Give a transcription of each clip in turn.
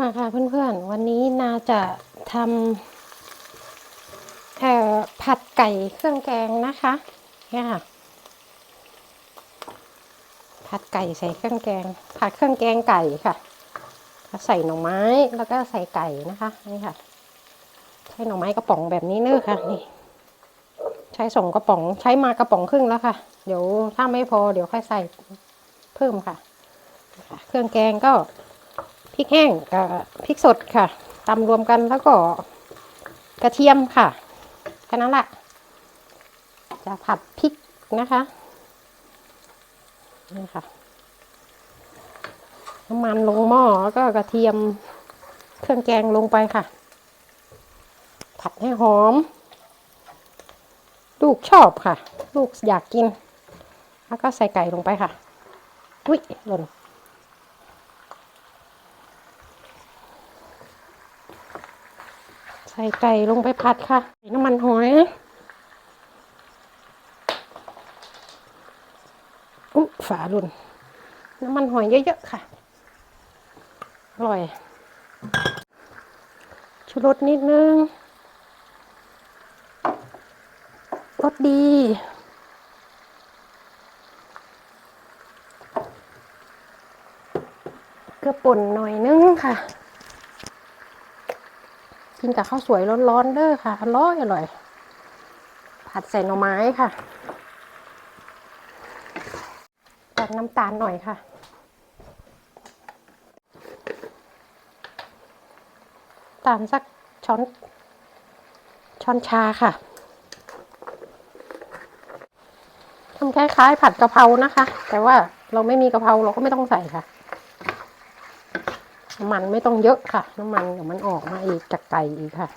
มาค่ะเพื่อนๆ วันนี้นาจะทำผัดไก่เครื่องแกงนะคะเนี่ยค่ะ ผัดไก่ใส่เครื่องแกง ผัดเครื่องแกงไก่ค่ะใส่หน่อไม้แล้วก็ใส่ไก่นะคะนี่ค่ะ ใช้หน่อไม้กระป๋องแบบนี้เนื้อค่ะนี่ใช้สองกระป๋องใช้มากระป๋องครึ่งแล้วค่ะ เดี๋ยวถ้าไม่พอเดี๋ยวค่อยใส่เพิ่มค่ะ เครื่องแกงก็ พริกแห้งกับพริกสดค่ะตำรวมกันแล้วก็กระเทียมค่ะแค่นั้นแหละจะผัดพริกนะคะนี่ค่ะน้ำมันลงหม้อแล้วก็กระเทียมเครื่องแกงลงไปค่ะ ผัดให้หอม ลูกชอบค่ะ ลูกอยากกิน แล้วก็ใส่ไก่ลงไปค่ะ อุ้ยหล่น ใส่ไก่ลงไปผัดค่ะใส่น้ำมันหอยอุ๊ฝาลุนน้ำมันหอยเยอะๆค่ะ อร่อย ชูรสนิดนึงรสดีเกลือป่นหน่อยนึงค่ะ กินกับข้าวสวยร้อนๆเด้อค่ะอร่อยอร่อย ผัดใส่หน่อไม้ค่ะตักน้ำตาลหน่อยค่ะตาลสักช้อน ช้อนชาค่ะทำคล้ายๆผัดกะเพรานะคะ แต่ว่าเราไม่มีกะเพราเราก็ไม่ต้องใส่ค่ะ น้ำมันไม่ต้องเยอะค่ะ น้ำมันเดี๋ยวมันออกมาอีกจากไก่อีกค่ะ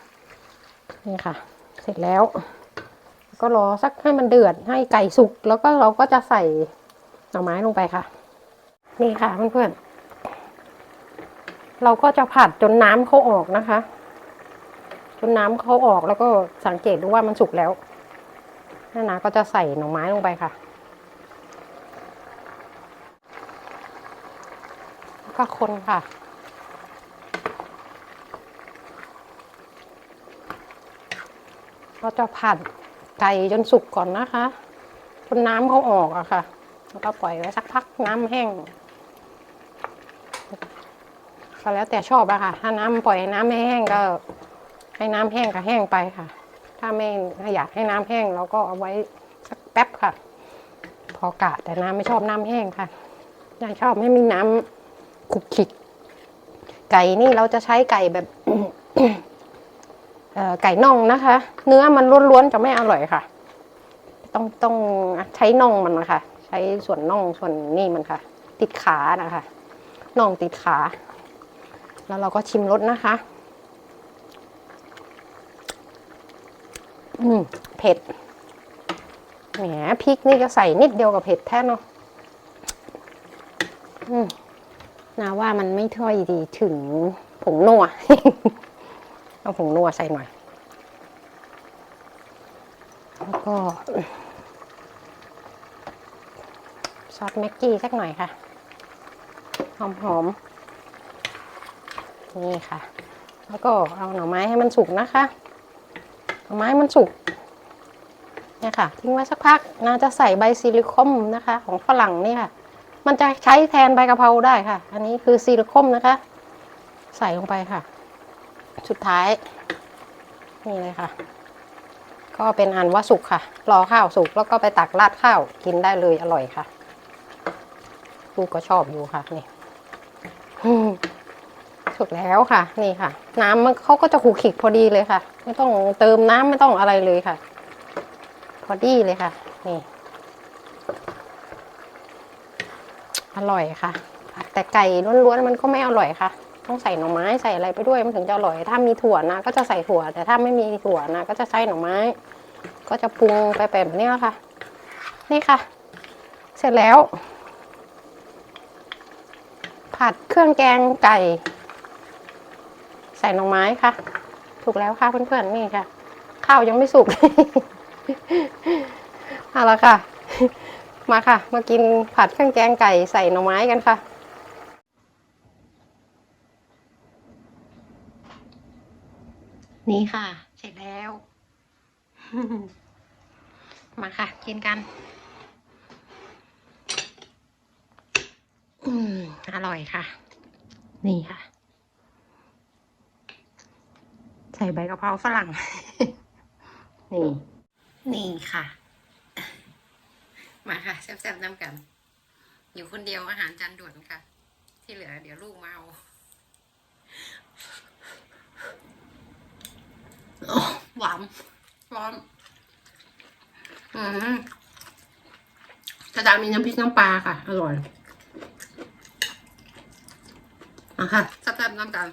นี่ค่ะ เสร็จแล้ว ก็รอสักให้มันเดือดให้ไก่สุก แล้วก็เราก็จะใส่หน่อไม้ลงไปค่ะ นี่ค่ะเพื่อนๆ เราก็จะผัดจนน้ำเขาออกนะคะ จนน้ำเขาออกแล้วก็สังเกตดูว่ามันสุกแล้วนั่นนะก็จะใส่หน่อไม้ลงไปค่ะแล้วก็คนค่ะ เราจะผัดไก่จนสุกก่อนนะคะจนน้ำเขาออกอะค่ะ แล้วก็ปล่อยไว้สักพักน้ำแห้งก็แล้วแต่ชอบอะค่ะ ถ้าน้ำปล่อยน้ำไม่แห้งก็ ให้น้ำแห้งก็แห้งไปค่ะ ถ้าไม่อยากให้น้ำแห้งเราก็เอาไว้สักแป๊บค่ะ พอกะแต่น้ำไม่ชอบน้ำแห้งค่ะยายชอบให้มีน้ำขลุกขลิก ไก่นี่เราจะใช้ไก่แบบ ไก่น่องนะคะ เนื้อมันล้วนๆจะไม่อร่อยค่ะ ต้องต้องใช้น่องมันนะคะใช้ส่วนน่องส่วนนี่มันค่ะ ติดขานะคะน่องติดขา แล้วเราก็ชิมรสนะคะ อืมเผ็ดแหมพริกนี่ก็ใส่นิดเดียวกับเผ็ดแท้เนาะอืมนาว่ามันไม่ถ้อยดีถึงผงนัว เอาผงนัวใส่หน่อย แล้วก็ ซอสแม็กกี้สักหน่อยค่ะ หอมๆนี่ค่ะ แล้วก็เอาหน่อไม้ให้มันสุกนะคะ หน่อไม้มันสุกเนี่ยค่ะ ทิ้งไว้สักพักน่าจะใส่ใบซิลิคอมนะคะ ของฝรั่งนี่ค่ะ มันจะใช้แทนใบกะเพราได้ค่ะ อันนี้คือซิลิคอมนะคะ ใส่ลงไปค่ะ สุดท้าย นี่เลยค่ะ ก็เป็นอันว่าสุกค่ะ รอข้าวสุกแล้วก็ไปตักราดข้าวกินได้เลยอร่อยค่ะลูกก็ชอบอยู่ค่ะนี่สุกแล้วค่ะ นี่ค่ะ น้ำมันเขาก็จะขูขิกพอดีเลยค่ะ ไม่ต้องเติมน้ำไม่ต้องอะไรเลยค่ะ พอดีเลยค่ะ นี่ อร่อยค่ะ แต่ไก่ล้วนๆมันก็ไม่อร่อยค่ะ ต้องใส่หน่อไม้ใส่อะไรไปด้วยมันถึงจะอร่อย ถ้ามีถั่วนะ ก็จะใส่ถั่ว แต่ถ้าไม่มีถั่วนะ ก็จะใช้หน่อไม้ ก็จะปรุงไปแบบนี้ค่ะ นี่ค่ะ เสร็จแล้ว ผัดเครื่องแกงไก่ ใส่หน่อไม้ค่ะ ถูกแล้วค่ะเพื่อนๆนี่ค่ะ ข้าวยังไม่สุกเอาละค่ะ มาค่ะ มากินผัดเครื่องแกงไก่ใส่หน่อไม้กันค่ะ นี่ค่ะ เสร็จแล้ว มาค่ะ กินกัน อืม อร่อยค่ะ นี่ค่ะ ใส่ใบกะเพราฝรั่ง นี่ นี่ค่ะ มาค่ะแซ่บๆน้ำกัน อยู่คนเดียวอาหารจานด่วนค่ะ ที่เหลือเดี๋ยวลูกมาเอาโอ้ หวานร้อนอืมกระดามีน้ำพริกน้ำปลาค่ะ อร่อยอะค่ะแซ่บๆน้ำกัน